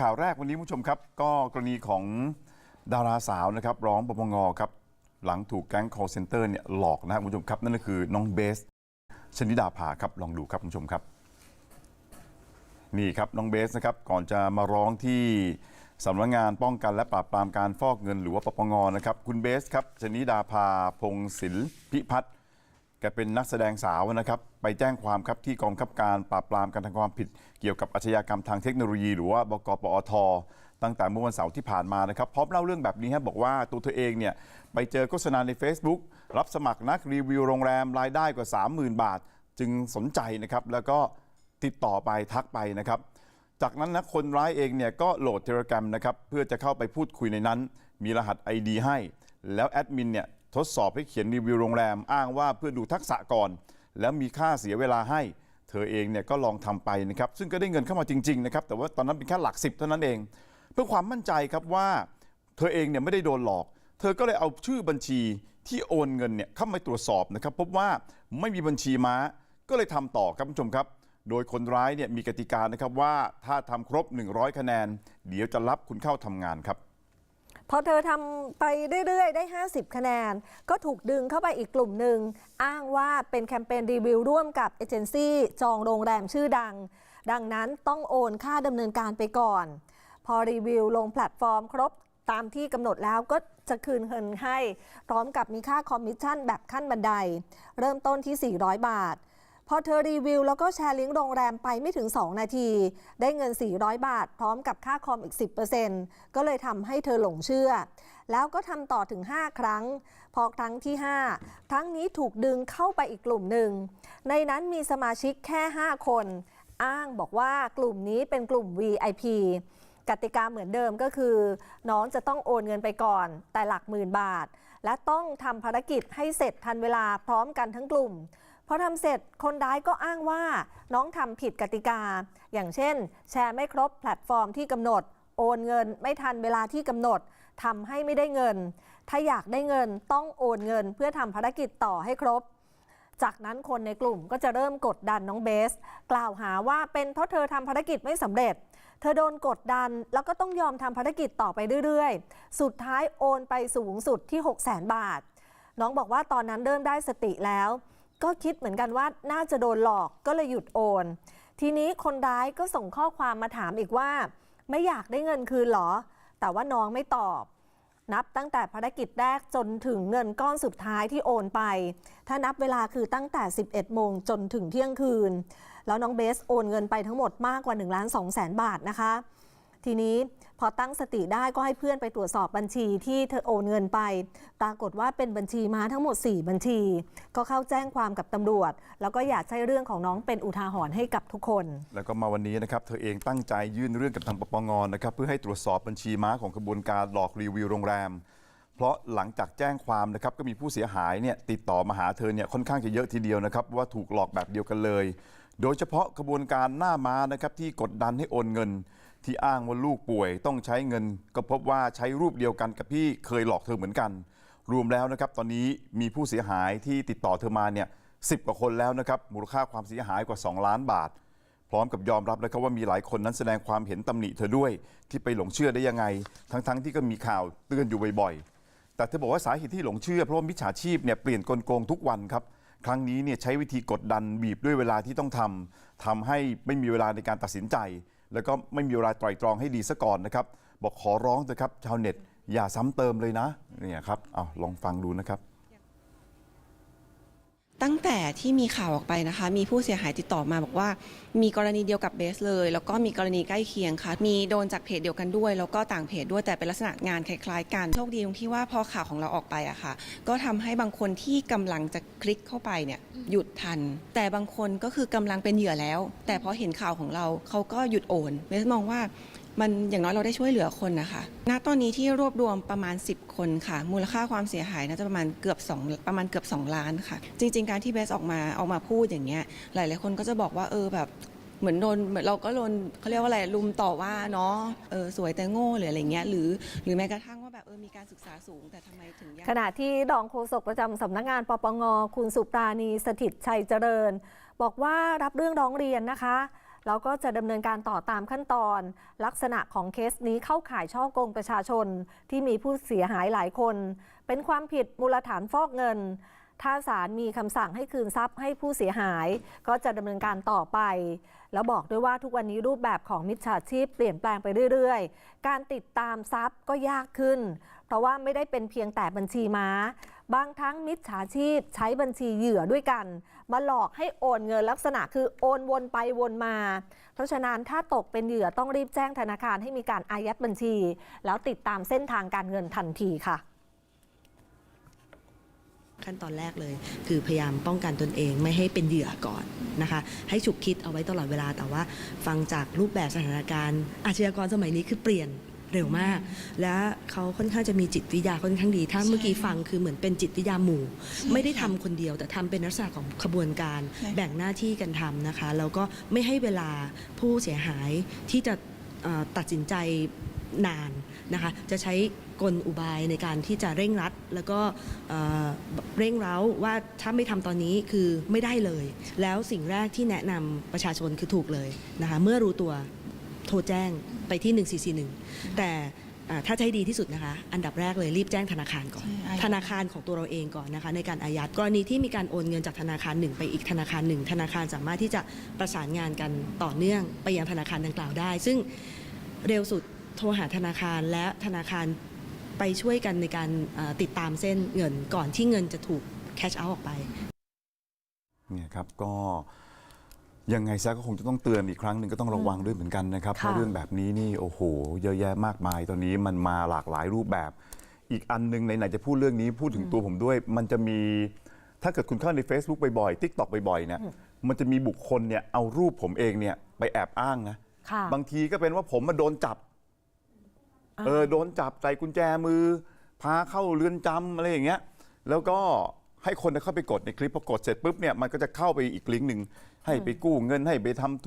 ข่าวแรกวันนี้ผู้ชมครับ ก็กรณีของดาราสาวนะครับร้องปปงครับ หลังถูกแก๊ง call center เนี่ยหลอกนะครับคุณผู้ชมครับ นั่นก็คือน้องเบส ชนิดาภาครับ ลองดูครับคุณผู้ชมครับ นี่ครับน้องเบสนะครับ ก่อนจะมาร้องที่สำนักงานป้องกันและปราบปรามการฟอกเงินหรือว่าปปงนะครับ คุณเบสครับชนิดาภาพงศิลพิพัฒน์ แกเป็นนักแสดงสาวนะครับ ไปแจ้งความครับที่กองบังคับการปราบปรามการทำความผิด เกี่ยวกับอาชญากรรมทางเทคโนโลยี หรือว่าบกปอท ตั้งแต่เมื่อวันเสาร์ที่ผ่านมานะครับพร้อมเล่าเรื่องแบบนี้ฮะบอกว่าตัวเธอเองเนี่ยไปเจอโฆษณาใน Facebook รับสมัครนักรีวิวโรงแรมรายได้กว่า 30,000 บาท จึงสนใจนะครับแล้วก็ติดต่อไปทักไปนะครับ จากนั้นนะคนร้ายเองเนี่ยก็โหลดเทเลกรมนะครับเพื่อจะเข้าไปพูดคุยในนั้น มีรหัส ID ให้ แล้วแอดมินเนี่ย ทดสอบให้เขียนรีวิวโรงแรมอ้างว่าเพื่อดูทักษะก่อน แล้วมีค่าเสียเวลาให้ เธอเองเนี่ยก็ลองทำไปนะครับ ซึ่งก็ได้เงินเข้ามาจริงๆนะครับแต่ว่าตอนนั้นเป็นแค่หลักสิบเท่านั้นเอง เพื่อความมั่นใจครับว่าเธอเองเนี่ยไม่ได้โดนหลอก เธอก็เลยเอาชื่อบัญชีที่โอนเงินเนี่ยเข้ามาตรวจสอบนะครับพบว่าไม่มีบัญชีม้าก็เลยทำต่อครับผู้ชมครับ โดยคนร้ายเนี่ยมีกติกานะครับว่าถ้าทำครบ 100 คะแนน เดี๋ยวจะรับคุณเข้าทำงานครับ พอเธอทำไปเรื่อย ๆ ได้ 50 คะแนน ก็ถูกดึงเข้าไปอีกกลุ่มหนึ่ง อ้างว่าเป็นแคมเปญรีวิวร่วมกับเอเจนซี่จองโรงแรมชื่อดัง ดังนั้นต้องโอนค่าดำเนินการไปก่อน พอรีวิวลงแพลตฟอร์มครบตามที่กำหนดแล้วก็จะคืนเงินให้ พร้อมกับมีค่าคอมมิชชั่นแบบขั้นบันได เริ่มต้นที่ 400 บาท พอเธอรีวิวแล้วก็แชร์ลิงก์โรงแรมไปไม่ถึง 2 นาที ได้เงิน 400 บาท พร้อมกับค่าคอมอีก 10%ก็เลยทำให้เธอหลงเชื่อ แล้วก็ทำต่อถึง 5 ครั้ง พอครั้งที่ 5 ครั้งนี้ถูกดึงเข้าไปอีกกลุ่มหนึ่ง ในนั้นมีสมาชิกแค่ 5 คน อ้างบอกว่ากลุ่มนี้เป็นกลุ่ม VIP กติกาเหมือนเดิมก็คือ น้องจะต้องโอนเงินไปก่อน แต่หลักหมื่นบาท และต้องทำภารกิจให้เสร็จทันเวลาพร้อมกันทั้งกลุ่ม พอทำเสร็จคนร้ายก็อ้างว่าน้องทำผิดกติกา อย่างเช่น แชร์ไม่ครบแพลตฟอร์มที่กำหนด โอนเงินไม่ทันเวลาที่กำหนดทำให้ไม่ได้เงิน ถ้าอยากได้เงินต้องโอนเงินเพื่อทำภารกิจต่อให้ครบ จากนั้นคนในกลุ่มก็จะเริ่มกดดันน้องเบส กล่าวหาว่าเป็นเพราะเธอทำภารกิจไม่สำเร็จเธอโดนกดดันแล้วก็ต้องยอมทำภารกิจต่อไปเรื่อยๆ สุดท้ายโอนไปสูงสุดที่ 6 0 0 0 0 0 บาท น้องบอกว่าตอนนั้นเริ่มได้สติแล้ว ก็คิดเหมือนกันว่าน่าจะโดนหลอกก็เลยหยุดโอน ทีนี้คนร้ายก็ส่งข้อความมาถามอีกว่า ไม่อยากได้เงินคืนหรอ แต่ว่าน้องไม่ตอบ นับตั้งแต่ภารกิจแรกจนถึงเงินก้อนสุดท้ายที่โอนไป ถ้านับเวลาคือตั้งแต่ 11 โมงจนถึงเที่ยงคืน แล้วน้องเบสโอนเงินไปทั้งหมดมากกว่า1ล้าน2แสนบาทนะคะ ทีนี้พอตั้งสติได้ก็ให้เพื่อนไปตรวจสอบบัญชีที่เธอโอนเงินไป ปรากฏว่าเป็นบัญชีม้าทั้งหมด 4 บัญชี ก็เข้าแจ้งความกับตำรวจ แล้วก็อยากให้เรื่องของน้องเป็นอุทาหรณ์ให้กับทุกคน แล้วก็มาวันนี้นะครับ เธอเองตั้งใจยื่นเรื่องกับทางปปงนะครับ เพื่อให้ตรวจสอบบัญชีม้าของขบวนการหลอกรีวิวโรงแรม เพราะหลังจากแจ้งความนะครับก็มีผู้เสียหายเนี่ยติดต่อมาหาเธอเนี่ยค่อนข้างจะเยอะทีเดียวนะครับว่าถูกหลอกแบบเดียวกันเลย โดยเฉพาะขบวนการหน้าม้านะครับที่กดดันให้โอนเงิน ที่อ้างว่าลูกป่วยต้องใช้เงิน ก็พบว่าใช้รูปเดียวกันกับที่เคยหลอกเธอเหมือนกัน รวมแล้วนะครับตอนนี้มีผู้เสียหายที่ติดต่อเธอมาเนี่ยสิกว่าคนแล้วนะครับมูลค่าความเสียหายกว่า 2 ล้านบาท พร้อมกับยอมรับนะครับว่ามีหลายคนนั้นแสดงความเห็นตำหนิเธอด้วยที่ไปหลงเชื่อได้ยังไง ทั้งๆที่ก็มีข่าวเตือนอยู่บ่อยๆแต่เธอบอกว่าสาเหตุที่หลงเชื่อเพราะว่ามิจฉาชีพเนี่ยเปลี่ยนกลโกงทุกวันครับครั้งนี้เนี่ยใช้วิธีกดดันบีบด้วยเวลาที่ต้องทำทำให้ไม่มีเวลาในการตัดสินใจ แล้วก็ไม่มีเวลาไตรตรองให้ดีซะก่อนนะครับ บอกขอร้องเถอะครับชาวเน็ตอย่าซ้ำเติมเลยนะเนี่ยครับเอาลองฟังดูนะครับ ตั้งแต่ที่มีข่าวออกไปนะคะ มีผู้เสียหายติดต่อมาบอกว่า มีกรณีเดียวกับเบสเลย แล้วก็มีกรณีใกล้เคียงค่ะ มีโดนจากเพจเดียวกันด้วย แล้วก็ต่างเพจด้วยแต่เป็นลักษณะงานคล้ายๆกันโชคดีตรงที่ว่าพอข่าวของเราออกไปอะค่ะ ก็ทำให้บางคนที่กำลังจะคลิกเข้าไปเนี่ยหยุดทัน แต่บางคนก็คือกำลังเป็นเหยื่อแล้ว แต่พอเห็นข่าวของเราเขาก็หยุดโอนเบสมองว่า มันอย่างน้อยเราได้ช่วยเหลือคนนะคะ ณ ตอนนี้ที่รวบรวมประมาณ 10 คนค่ะ มูลค่าความเสียหายน่าจะประมาณเกือบ2ประมาณเกือบ 2 ล้านค่ะ จริง ๆ การที่เบสออกมาออกมาพูดอย่างเงี้ย หลาย ๆ คนก็จะบอกว่าเออแบบเหมือนโดนเหมือนเราก็โดนเขาเรียกว่าอะไรลุมต่อว่าเนาะเออสวยแต่โง่หรืออะไรเงี้ยหรือ หรือแม้กระทั่งว่าแบบเออมีการศึกษาสูงแต่ทำไมถึงยขณะที่รองโฆษกประจำสำนักงานปปงคุณสุปราณีสถิตชัยเจริญ บอกว่ารับเรื่องร้องเรียนนะคะ แล้วก็จะดำเนินการต่อตามขั้นตอน ลักษณะของเคสนี้เข้าข่ายช่อโกงประชาชน ที่มีผู้เสียหายหลายคน เป็นความผิดมูลฐานฟอกเงิน ถ้าศาลมีคำสั่งให้คืนทรัพย์ให้ผู้เสียหาย ก็จะดำเนินการต่อไป แล้วบอกด้วยว่าทุกวันนี้รูปแบบของมิจฉาชีพเปลี่ยนแปลงไปเรื่อยๆ การติดตามทรัพย์ก็ยากขึ้น เพราะว่าไม่ได้เป็นเพียงแต่บัญชีม้า บางทั้งมิจฉาชีพใช้บัญชีเหยื่อด้วยกัน มาหลอกให้โอนเงินลักษณะคือโอนวนไปวนมา เพราะฉะนั้นถ้าตกเป็นเหยื่อต้องรีบแจ้งธนาคารให้มีการอายัดบัญชี แล้วติดตามเส้นทางการเงินทันทีค่ะขั้นตอนแรกเลย คือพยายามป้องกันตนเองไม่ให้เป็นเหยื่อก่อนนะคะ ให้ฉุกคิดเอาไว้ตลอดเวลาแต่ว่า ฟังจากรูปแบบสถานการณ์อาชญากรสมัยนี้คือเปลี่ยน เร็วมาก และเขาค่อนข้างจะมีจิตวิทยาค่อนข้างดี ถ้าเมื่อกี้ฟังคือเหมือนเป็นจิตวิทยาหมู่ ไม่ได้ทำคนเดียว แต่ทำเป็นลักษณะของขบวนการใช่แบ่งหน้าที่กันทำนะคะแล้วก็ไม่ให้เวลาผู้เสียหายที่จะเอ่อตัดสินใจนานนะคะจะใช้กลอุบายในการที่จะเร่งรัด แล้วก็เอ่อเร่งเร้าว่าถ้าไม่ทำตอนนี้คือไม่ได้เลย แล้วสิ่งแรกที่แนะนำประชาชนคือถูกเลยนะคะเมื่อรู้ตัว โทรแจ้งไปที่ 1441 แต่อ่าถ้าจะให้ดีที่สุดนะคะ อันดับแรกเลยรีบแจ้งธนาคารก่อน ใช่อายัดธนาคารของตัวเราเองก่อนนะคะในการอายัดกรณีที่มีการโอนเงินจากธนาคารหนึ่งไปอีกธนาคารหนึ่งธนาคารสามารถที่จะประสานงานกันต่อเนื่องไปยังธนาคารดังกล่าวได้ ซึ่งเร็วสุดโทรหาธนาคารและธนาคารไปช่วยกันในการเอ่อติดตามเส้นเงินก่อนที่เงินจะถูกแคชเอาออกไป เนี่ยครับก็ ยังไงซะก็คงจะต้องเตือนอีกครั้งหนึ่งก็ต้องระวังด้วยเหมือนกันนะครับเพค่ะราะเรื่องแบบนี้นี่โอ้โห เยอะแยะมากมายตอนนี้มันมาหลากหลายรูปแบบ อีกอันหนึงไหนๆจะพูดเรื่องนี้พูดถึงตัวผมด้วย มันจะมีถ้าเกิดคุณเข้าใน Facebook บ่อยๆ TikTok บ่อยๆเนี่ยมันจะมีบุคคลเนี่ยเอารูปผมเองเนี่ยไปแอบอ้างนะ ค่ะ บางทีก็เป็นว่าผมมาโดนจับ เออ โดนจับใส่กุญแจมือ พาเข้าเรือนจำอะไรอย่างเงี้ย แล้วก็ให้คนเข้าไปกดในคลิปพอกดเสร็จปุ๊บเนี่ยมันก็จะเข้าไปอีกลิงก์หนึ่ง ให้ไปกู้เงินให้ไปทำธุ